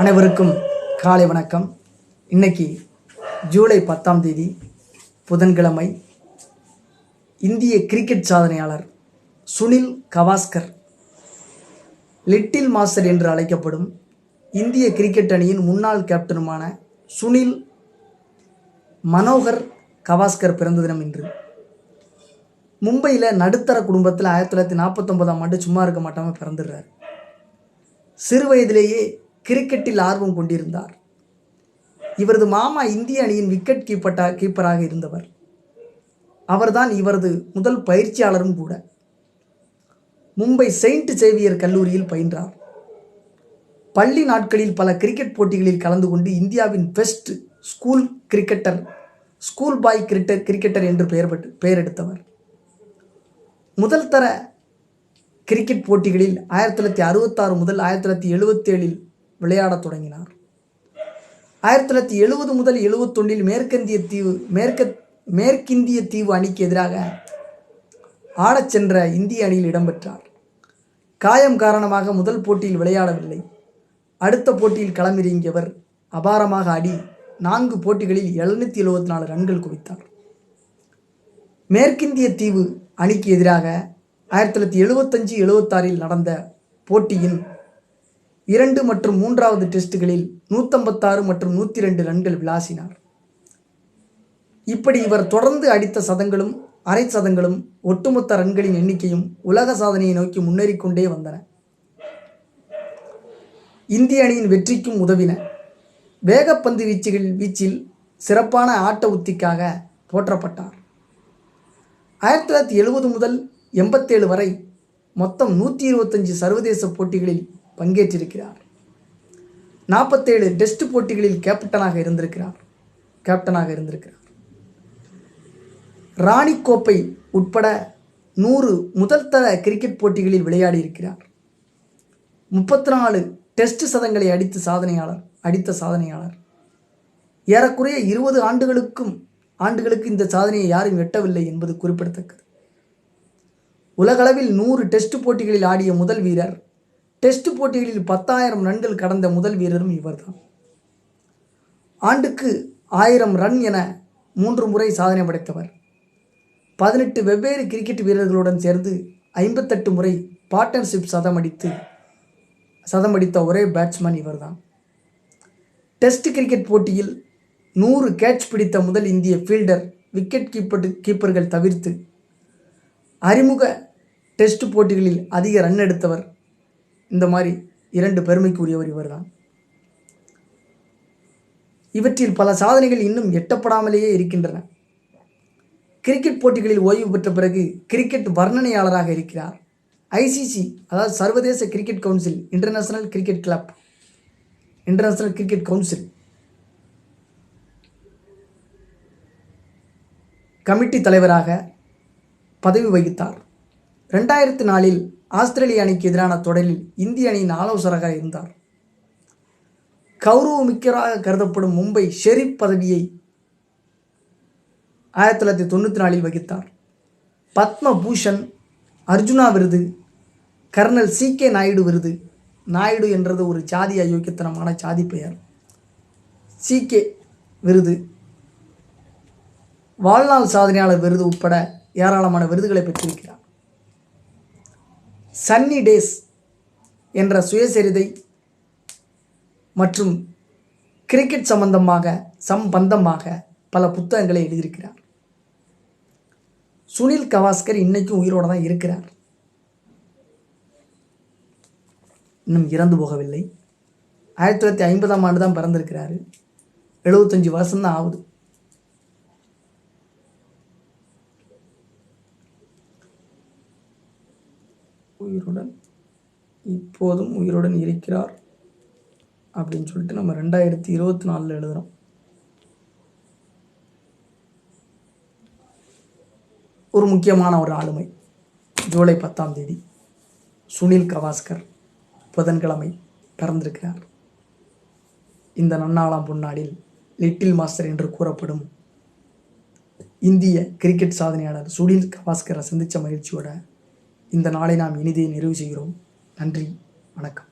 அனைவருக்கும் காலை வணக்கம். இன்னைக்கு ஜூலை பத்தாம் தேதி புதன்கிழமை இந்திய கிரிக்கெட் சாதனையாளர் சுனில் கவாஸ்கர் லிட்டில் மாஸ்டர் என்று அழைக்கப்படும் இந்திய கிரிக்கெட் அணியின் முன்னாள் கேப்டனுமான சுனில் மனோகர் கவாஸ்கர் பிறந்த தினம் இன்று. மும்பையில் நடுத்தர குடும்பத்தில் ஆயிரத்தி தொள்ளாயிரத்தி நாற்பத்தொம்பதாம் ஆண்டு சும்மா இருக்க மாட்டாமல் பிறந்துடுறார். சிறு வயதிலேயே கிரிக்கெட்டில் ஆர்வம் கொண்டிருந்தார். இவரது மாமா இந்திய அணியின் விக்கெட் கீப்பட்டா கீப்பராக இருந்தவர். அவர்தான் இவரது முதல் பயிற்சியாளரும் கூட. மும்பை செயின்ட் சேவியர் கல்லூரியில் பயின்றார். பள்ளி நாட்களில் பல கிரிக்கெட் போட்டிகளில் கலந்து கொண்டு இந்தியாவின் best school cricketer school boy cricket cricketer என்று பெயர் பெற்று பெயர் எடுத்தவர் முதல் தர கிரிக்கெட் போட்டிகளில் ஆயிரத்தி தொள்ளாயிரத்தி அறுபத்தாறு முதல் ஆயிரத்தி தொள்ளாயிரத்தி எழுபத்தேழில் விளையாடத் தொடங்கினார். ஆயிரத்தி தொள்ளாயிரத்தி எழுபது முதல் எழுபத்தொன்னில் மேற்கிந்திய தீவு மேற்க மேற்கிந்திய தீவு அணிக்கு எதிராக ஆடச் சென்ற இந்திய அணியில் இடம்பெற்றார். காயம் காரணமாக முதல் போட்டியில் விளையாடவில்லை. அடுத்த போட்டியில் களமிறங்கியவர் அபாரமாக ஆடி நான்கு போட்டிகளில் எழுநூற்றி எழுபத்தி நாலு ரன்கள் குவித்தார். மேற்கிந்திய தீவு அணிக்கு எதிராக ஆயிரத்தி தொள்ளாயிரத்தி எழுபத்தஞ்சு எழுபத்தாறில் நடந்த போட்டியின் இரண்டு மற்றும் மூன்றாவது டெஸ்ட்டுகளில் நூற்றம்பத்தாறு மற்றும் நூற்றி ரெண்டு ரன்கள் விளாசினார். இப்படி இவர் தொடர்ந்து அடித்த சதங்களும் அரை சதங்களும் ஒட்டுமொத்த ரன்களின் எண்ணிக்கையும் உலக சாதனையை நோக்கி முன்னேறிக்கொண்டே வந்தன. இந்திய அணியின் வெற்றிக்கும் உதவின வேகப்பந்து வீச்சுகள் வீச்சில் சிறப்பான ஆட்ட உத்திக்காக போற்றப்பட்டார். ஆயிரத்தி தொள்ளாயிரத்தி எழுபது முதல் எண்பத்தேழு வரை மொத்தம் நூற்றி இருபத்தஞ்சு சர்வதேச போட்டிகளில் பங்கேற்றிருக்கிறார். நாற்பத்தேழு டெஸ்ட் போட்டிகளில் கேப்டனாக இருந்திருக்கிறார். கேப்டனாக இருந்திருக்கிறார். ராணி கோப்பை உட்பட நூறு முதல் தர கிரிக்கெட் போட்டிகளில் விளையாடி இருக்கிறார் முப்பத்தி நாலு டெஸ்ட் சதங்களை அடித்து சாதனையாளர் அடித்த சாதனையாளர். ஏறக்குறைய இருபது ஆண்டுகளுக்கும் ஆண்டுகளுக்கு இந்த சாதனையை யாரும் எட்டவில்லை என்பது குறிப்பிடத்தக்கது. உலகளவில் நூறு டெஸ்ட் போட்டிகளில் ஆடிய முதல் வீரர் டெஸ்ட் போட்டிகளில் பத்தாயிரம் ரன்கள் கடந்த முதல் வீரரும் இவர்தான். ஆண்டுக்கு ஆயிரம் ரன் என மூன்று முறை சாதனை படைத்தவர். பதினெட்டு வெவ்வேறு கிரிக்கெட் வீரர்களுடன் சேர்ந்து ஐம்பத்தெட்டு முறை பார்ட்னர்ஷிப் சதம் அடித்து சதம் அடித்த ஒரே பேட்ஸ்மேன் இவர்தான். டெஸ்ட் கிரிக்கெட் போட்டியில் நூறு கேட்ச் பிடித்த முதல் இந்திய ஃபீல்டர் விக்கெட் கீப்பர் கீப்பர்கள் தவிர்த்து அறிமுக டெஸ்ட் போட்டிகளில் அதிக ரன் எடுத்தவர் இந்த மாதிரி இரண்டு பெருமைக்குரியவர் இவர்தான். இவற்றில் பல சாதனைகள் இன்னும் எட்டப்படாமலேயே இருக்கின்றன. கிரிக்கெட் போட்டிகளில் ஓய்வு பெற்ற பிறகு கிரிக்கெட் வர்ணனையாளராக இருக்கிறார். ஐசிசி அதாவது சர்வதேச cricket council international cricket club international cricket council committee தலைவராக பதவி வகித்தார். ரெண்டாயிரத்தி நாலில் ஆஸ்திரேலிய அணிக்கு எதிரான தொடரில் இந்திய அணியின் ஆலோசகராக இருந்தார். கௌரவமிக்கராக கருதப்படும் மும்பை ஷெரீப் பதவியை ஆயிரத்தி தொள்ளாயிரத்தி தொண்ணூற்றி நாலில் வகித்தார். பத்ம பூஷன் அர்ஜுனா விருது கர்னல் சி கே நாயுடு விருது. நாயுடு என்றது ஒரு ஜாதி அயோக்கியத்தனமான ஜாதி பெயர். சி கே விருது வாழ்நாள் சாதனையாளர் விருது உட்பட ஏராளமான விருதுகளை பெற்றிருக்கிறார். சன்னி டேஸ் என்ற சுயசரிதை மற்றும் கிரிக்கெட் சம்பந்தமாக சம்பந்தமாக பல புத்தகங்களை எழுதியிருக்கிறார். சுனில் கவாஸ்கர் இன்னைக்கும் உயிரோடு தான் இருக்கிறார். இன்னும் இறந்து போகவில்லை. ஆயிரத்தி தொள்ளாயிரத்தி ஐம்பதாம் ஆண்டு தான் பிறந்திருக்கிறாரு. எழுபத்தஞ்சு வருஷம்தான் ஆகுது. உயிருடன் இப்போதும் உயிருடன் இருக்கிறார் அப்படின்னு சொல்லிட்டு நம்ம ரெண்டாயிரத்தி இருபத்தி நாலில் எழுதுகிறோம் ஒரு முக்கியமான ஒரு ஆளுமை ஜூலை பத்தாம் தேதி சுனில் கவாஸ்கர் புதன்கிழமை பிறந்திருக்கிறார். இந்த நன்னாளாம் பொன்னாடில் லிட்டில் மாஸ்டர் என்று கூறப்படும் இந்திய கிரிக்கெட் சாதனையாளர் சுனில் கவாஸ்கரை சந்தித்த மகிழ்ச்சியோட இந்த நாளை நாம் இனிதே நிறைவு செய்கிறோம். நன்றி வணக்கம்.